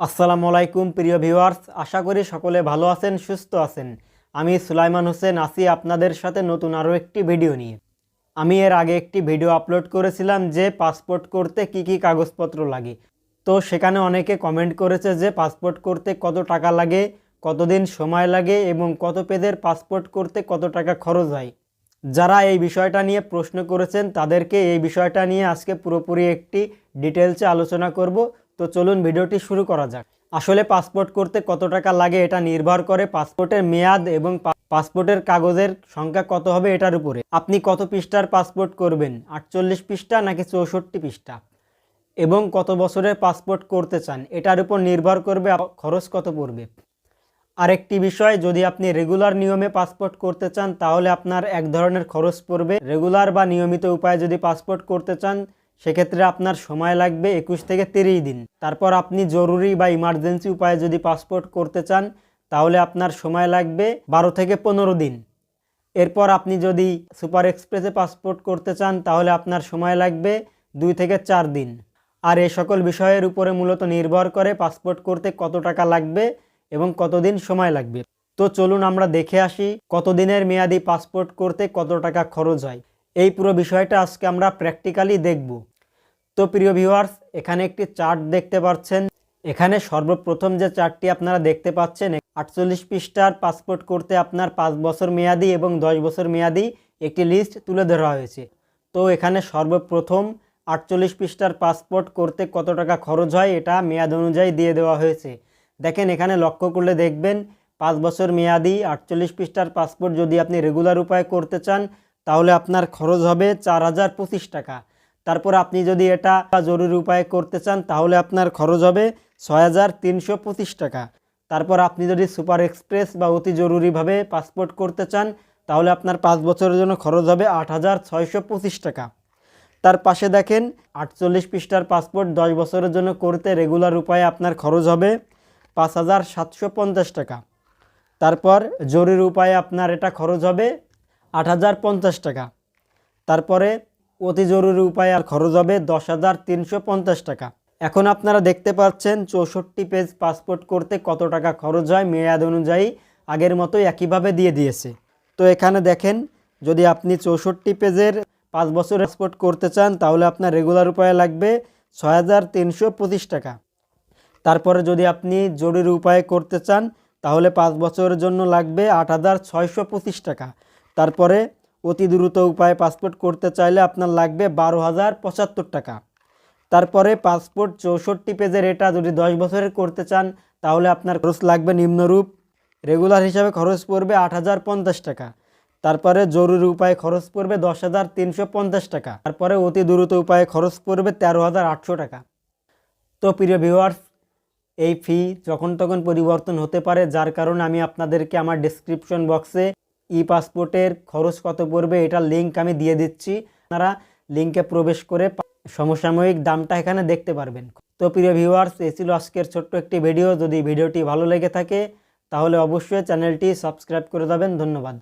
আসসালামু আলাইকুম, প্রিয় ভিউয়ার্স। আশা করি সকলে ভালো আছেন, সুস্থ আছেন। আমি সুলাইমান হোসেন আসি আপনাদের সাথে নতুন আরও একটি ভিডিও নিয়ে। আমি এর আগে একটি ভিডিও আপলোড করেছিলাম যে পাসপোর্ট করতে কি কি কাগজপত্র লাগে। তো সেখানে অনেকে কমেন্ট করেছে যে পাসপোর্ট করতে কত টাকা লাগে, কতদিন সময় লাগে এবং কত পেজের পাসপোর্ট করতে কত টাকা খরচ হয়। যারা এই বিষয়টা নিয়ে প্রশ্ন করেছেন, তাদেরকে এই বিষয়টা নিয়ে আজকে পুরোপুরি একটি ডিটেলসে আলোচনা করব। তো চলুন ভিডিওটি শুরু করা যাক। আসলে পাসপোর্ট করতে কত টাকা লাগে এটা নির্ভর করে পাসপোর্টের মেয়াদ এবং পাসপোর্টের কাগজের সংখ্যা কত হবে এটার উপরে। আপনি কত পৃষ্ঠার পাসপোর্ট করবেন? আটচল্লিশ পৃষ্ঠা নাকি চৌষট্টি পৃষ্ঠা? এবং কত বছরের পাসপোর্ট করতে চান? এটার উপর নির্ভর করবে খরচ কত পড়বে। আরেকটি বিষয়, যদি আপনি রেগুলার নিয়মে পাসপোর্ট করতে চান, তাহলে আপনার এক ধরনের খরচ পড়বে। রেগুলার বা নিয়মিত উপায়ে যদি পাসপোর্ট করতে চান সেক্ষেত্রে আপনার সময় লাগবে একুশ থেকে তিরিশ দিন। তারপর আপনি জরুরি বা ইমার্জেন্সি উপায়ে যদি পাসপোর্ট করতে চান, তাহলে আপনার সময় লাগবে বারো থেকে পনেরো দিন। এরপর আপনি যদি সুপার এক্সপ্রেসে পাসপোর্ট করতে চান, তাহলে আপনার সময় লাগবে দুই থেকে চার দিন। আর এই সকল বিষয়ের উপরে মূলত নির্ভর করে পাসপোর্ট করতে কত টাকা লাগবে এবং কতদিন সময় লাগবে। তো চলুন আমরা দেখে আসি কতদিনের মেয়াদি পাসপোর্ট করতে কত টাকা খরচ হয়। এই পুরো বিষয়টা আজকে আমরা প্র্যাকটিক্যালি দেখব। তো প্রিয় ভিউয়ার্স এখানে একটি চার্ট দেখতে পাচ্ছেন। এখানে সর্বপ্রথম যে চার্টটি আপনারা দেখতে পাচ্ছেন, আটচল্লিশ পৃষ্ঠার পাসপোর্ট করতে আপনার পাঁচ বছর মেয়াদি এবং দশ বছর মেয়াদি একটি লিস্ট তুলে ধরা হয়েছে। তো এখানে সর্বপ্রথম আটচল্লিশ পৃষ্ঠার পাসপোর্ট করতে কত টাকা খরচ হয় এটা মেয়াদ অনুযায়ী দিয়ে দেওয়া হয়েছে। দেখেন, এখানে লক্ষ্য করলে দেখবেন, পাঁচ বছর মেয়াদি আটচল্লিশ পৃষ্ঠার পাসপোর্ট যদি আপনি রেগুলার উপায়ে করতে চান তাহলে আপনার খরচ হবে চার হাজার পঁচিশ টাকা। তারপর আপনি যদি এটা জরুরি উপায়ে করতে চান, তাহলে আপনার খরচ হবে ছয় হাজার তিনশো পঁচিশ টাকা। তারপর আপনি যদি সুপার এক্সপ্রেস বা অতি জরুরিভাবে পাসপোর্ট করতে চান, তাহলে আপনার পাঁচ বছরের জন্য খরচ হবে আট হাজার ছয়শো পঁচিশ টাকা। তার পাশে দেখেন, আটচল্লিশ পৃষ্ঠার পাসপোর্ট দশ বছরের জন্য করতে রেগুলার উপায়ে আপনার খরচ হবে পাঁচ হাজার সাতশো পঞ্চাশ টাকা। তারপর জরুরি উপায়ে আপনার এটা খরচ হবে আট হাজার পঞ্চাশ টাকা। তারপরে অতি জরুরি উপায়ে আর খরচ হবে দশ হাজার তিনশো পঞ্চাশ টাকা। এখন আপনারা দেখতে পাচ্ছেন চৌষট্টি পেজ পাসপোর্ট করতে কত টাকা খরচ হয়, মেয়াদ অনুযায়ী আগের মতোই একইভাবে দিয়ে দিয়েছে। তো এখানে দেখেন, যদি আপনি চৌষট্টি পেজের পাঁচ বছর পাসপোর্ট করতে চান, তাহলে আপনার রেগুলার উপায়ে লাগবে ছয় হাজার তিনশো পঁচিশ টাকা। তারপরে যদি আপনি জরুরি উপায়ে করতে চান, তাহলে পাঁচ বছরের জন্য লাগবে আট হাজার ছয়শো পঁচিশ টাকা। তারপরে অতি দ্রুত উপায়ে পাসপোর্ট করতে চাইলে আপনার লাগবে বারো হাজার পঁচাত্তর টাকা। তারপরে পাসপোর্ট চৌষট্টি পেজের এটা যদি দশ বছরের করতে চান, তাহলে আপনার খরচ লাগবে নিম্নরূপ। রেগুলার হিসাবে খরচ পড়বে আট হাজার পঞ্চাশ টাকা। তারপরে জরুরি উপায়ে খরচ পড়বে দশ হাজার তিনশো পঞ্চাশ টাকা। তারপরে অতি দ্রুত উপায়ে খরচ পড়বে তেরো হাজার আটশো টাকা। তো প্রিয় ভিউয়ার্স, এই ফি যখন তখন পরিবর্তন হতে পারে, যার কারণে আমি আপনাদেরকে আমার ডেসক্রিপশন বক্সে ই পাসপোর্টের খরচ কত পড়বে এটা লিঙ্ক আমি দিয়ে দিচ্ছি। আপনারা লিঙ্কে প্রবেশ করে সমসাময়িক দামটা এখানে দেখতে পারবেন। তো প্রিয় ভিউয়ার্স এ ছিল আজকের ছোট্ট একটি ভিডিও যদি ভিডিওটি ভালো লেগে থাকে, তাহলে অবশ্যই চ্যানেলটি সাবস্ক্রাইব করে দেবেন। ধন্যবাদ।